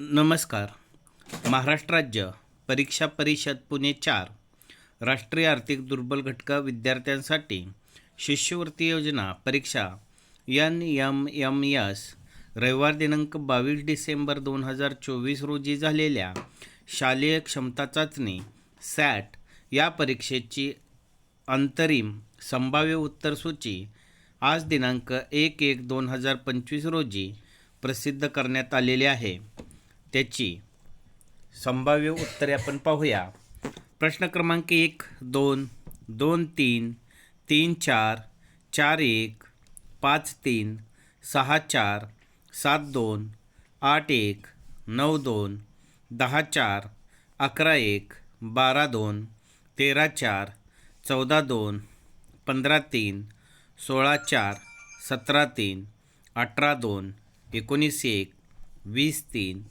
नमस्कार. महाराष्ट्र राज्य परीक्षा परिषद पुणे चार राष्ट्रीय आर्थिक दुर्बल घटका विद्यार्थ्यांसाठी शिष्यवृत्ती योजना परीक्षा एन एम एम एस रविवार दिनांक बावीस डिसेंबर दोन हजार चोवीस रोजी झालेल्या शालेय क्षमता चाचणी सॅट या परीक्षेची अंतरिम संभाव्य उत्तरसूची आज दिनांक एक एक दोन हजार पंचवीस रोजी प्रसिद्ध करण्यात आलेली आहे. त्याची संभाव्य उत्तरे आपण पाहूया. प्रश्न क्रमांक एक दोन दोन तीन तीन चार चार एक पाच तीन सहा चार सात दोन आठ एक नऊ दोन दहा चार अकरा एक बारा दोन तेरा चार चौदा दोन पंधरा तीन सोळा चार सतरा तीन अठरा दोन एकोणीस एक वीस तीन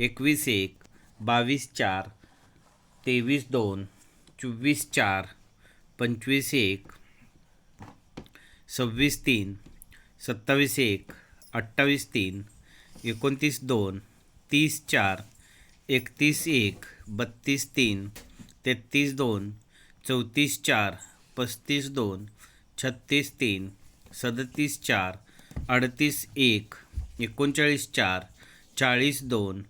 एकवीस एक बावीस चार तेवीस दोन चोवीस चार पंचवीस एक सव्वीस तीन सत्तावीस एक अठ्ठावीस तीन एकोणतीस दोन तीस चार एकतीस एक बत्तीस तीन तेहतीस दोन चौतीस चार पस्तीस दोन छत्तीस तीन सदतीस चार अडतीस एक एकोणचाळीस चार चाळीस दोन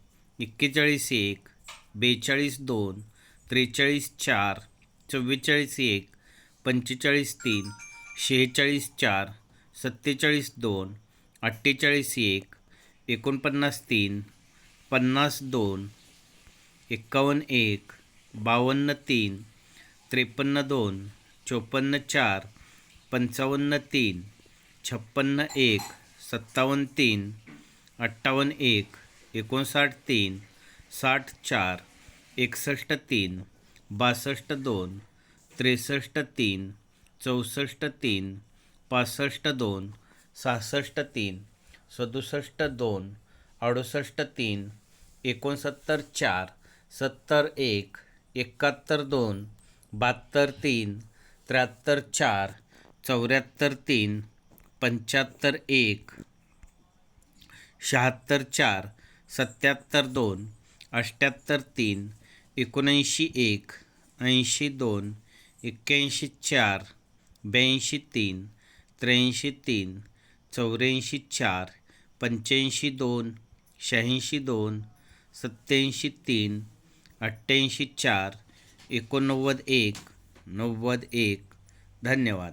एक्केचाळीस एक बेचाळीस दोन त्रेचाळीस चार चव्वेचाळीस एक पंचेचाळीस तीन शेहेचाळीस चार सत्तेचाळीस दोन अठ्ठेचाळीस एक एकोणपन्नास तीन पन्नास दोन एक्कावन्न एक बावन्न तीन त्रेपन्न दोन चोपन्न चार पंचावन्न तीन छप्पन्न एक सत्तावन्न तीन अठ्ठावन्न एक एकोणसाठ तीन साठ चार एकसष्ट तीन बासष्ट दोन त्रेसष्ट तीन चौसष्ट तीन पासष्ट दोन सहासष्ट तीन सदुसष्ट दोन अडुसष्ट तीन एकोणसत्तर चार सत्तर एक एकाहत्तर दोन बहात्तर तीन त्र्याहत्तर चार चौऱ्याहत्तर तीन पंच्याहत्तर एक शहात्तर चार सत्याहत्तर दोन अठ्ठ्याहत्तर तीन एकोणऐंशी एक ऐंशी दोन एक्क्याऐंशी चार ब्याऐंशी तीन त्र्याऐंशी तीन चौऱ्याऐंशी चार पंच्याऐंशी दोन शहाऐंशी दोन सत्याऐंशी तीन अठ्ठ्याऐंशी चार एकोणनव्वद एक नव्वद एक. धन्यवाद.